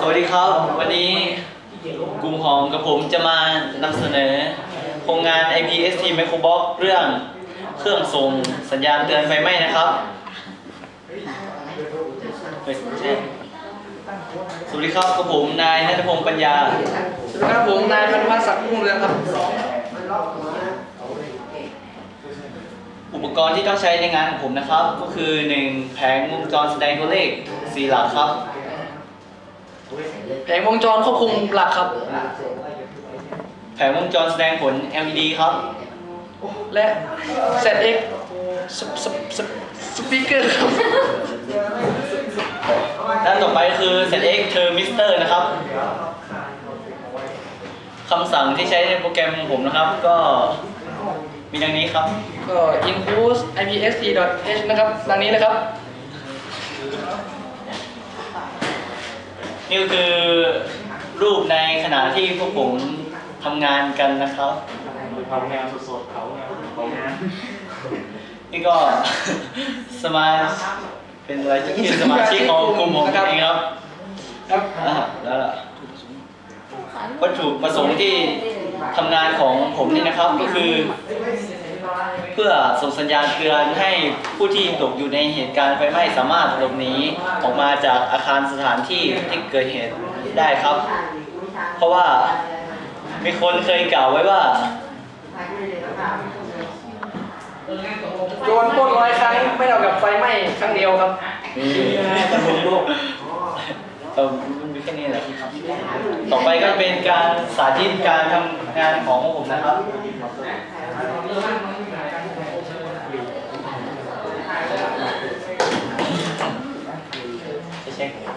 สวัสดีครับ วันนี้กลุ่มหอมกับผมจะมานำเสนอ โครงงาน IPST Microbox เรื่องเครื่องส่งสัญญาณเตือนไฟไหม้นะครับเฮ้ยใช่สวัสดีครับกับผมนายนัทพงศ์ปัญญา สวัสดีครับผมนายพันวัฒน์ศักดิ์รุ่งเรืองครับ อุปกรณ์ที่ต้องใช้ในงานของผมนะครับ ก็คือ 1 แผงวงจรแสดงตัวเลข 4 หลักครับ แผงวงจรควบคุมหลักครับ แผงวงจรแสดงผล LED ครับ และ ZX สปสปสปสปีกเกอร์ครับด้านต่อไปคือ ZX Thermistor นะครับคำสั่งที่ใช้ในโปรแกรมของผมนะครับ ก็มีดังนี้ครับ ก็ include ipst.h นะครับ ดังนี้นะครับ นี่ก็คือรูปในขณะที่พวกผมทำงานกันนะครับทำงานสดๆเขางานเขางานนี่ก็สมาเป็นอะไรที่คือสมาชิกของกลุ่มผมเองครับครับอ่าแล้วล่ะวัตถุประสงค์ที่ทำงานของผมนี่นะครับก็คือ เพื่อส่งสัญญาณเตือนให้ผู้ที่ตกอยู่ในเหตุการณ์ไฟไหม้สามารถหลบหนีออกมาจากอาคารสถานที่ที่เกิดเหตุได้ครับ เพราะว่ามีคนเคยกล่าวไว้ว่าโดนปล้นร้อยครั้งไม่เท่ากับไฟไหม้ครั้งเดียวครับตำรวจโลกเออมันมีแค่นี้แหละต่อไปก็เป็นการสาธิตการทำงานของผมนะครับ จะเช็ ค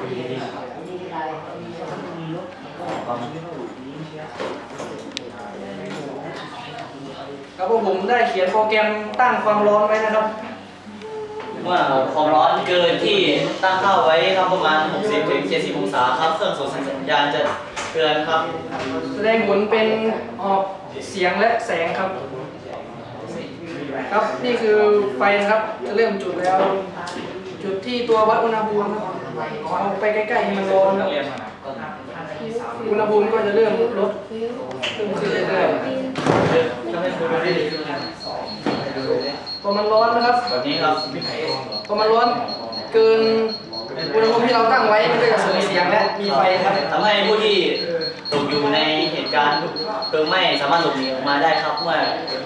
ครับพวกผมได้เขียนโปรแกรมตั้งความร้อนไว้นะครับ เมื่อความร้อนเกินที่ตั้งค่าไว้ครับประมาณ 60ถึง70 องศาครับ เครื่องส่งสัญญาณจะเตือนครับแสดงผลเป็นออกเสียงและแสงครับ ครับนี่คือไฟนะครับจะเริ่มจุดแล้ว จุดที่ตัววัดอุณหภูมิครับ เอาไปใกล้ๆให้มันร้อนครับอุณหภูมิก็จะเริ่มลดเริ่มขึ้นเรื่อยๆพอมันร้อนนะครับแบบนี้ครับพอมันร้อนเกินอุณหภูมิที่เราตั้งไว้มันก็จะส่งเสียงและมีไฟครับทำให้ผู้ที่ตกอยู่ในเหตุการณ์เพลิงไหม้สามารถหลบหนีออกมาได้ครับเมื่อ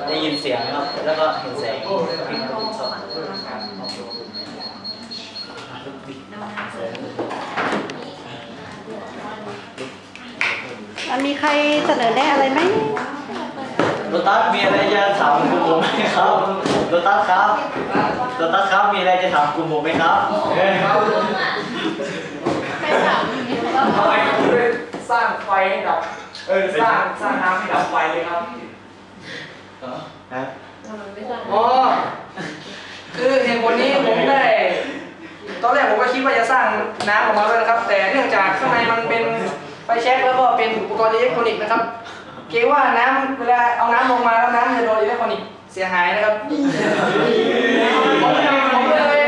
ได้ยินเสียงครับแล้วก็เห็นแสงมัน มีใครเสนอแนะอะไรไหมโรตัสมีอะไรจะถามกลุ่มผมไหมครับโรตัสครับโรตัสครับมีอะไรจะถามกลุ่มผมไหมครับทำไมคุณไม่สร้างไฟให้ดับ เออสร้างสร้างน้ำให้ดับไฟเลยครับฮะอ๋อคือเหตุผลนี้ผมได้ ตอนแรกผมก็คิดว่าจะสร้างน้ำออกมาด้วยนะครับ แต่เนื่องจากข้างในมันเป็น ไฟแช็กแล้วก็เป็นอุปกรณ์อิเล็กทรอนิกส์นะครับ เกรงว่าน้ำเวลาเอาน้ำลงมาแล้วน้ำจะโดนอิเล็กทรอนิกส์เสียหายนะครับผมผมก็เลย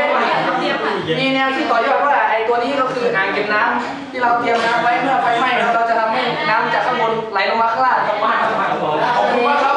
มีแนวคิดต่อยอดว่าไอ้ตัวนี้ก็คืออ่างเก็บน้ำที่เราเตรียมน้ำไว้เมื่อไฟไหม้เราจะทำให้น้ำจากข้างบนไหลลงมาข้างล่างครับขอบคุณมากครับ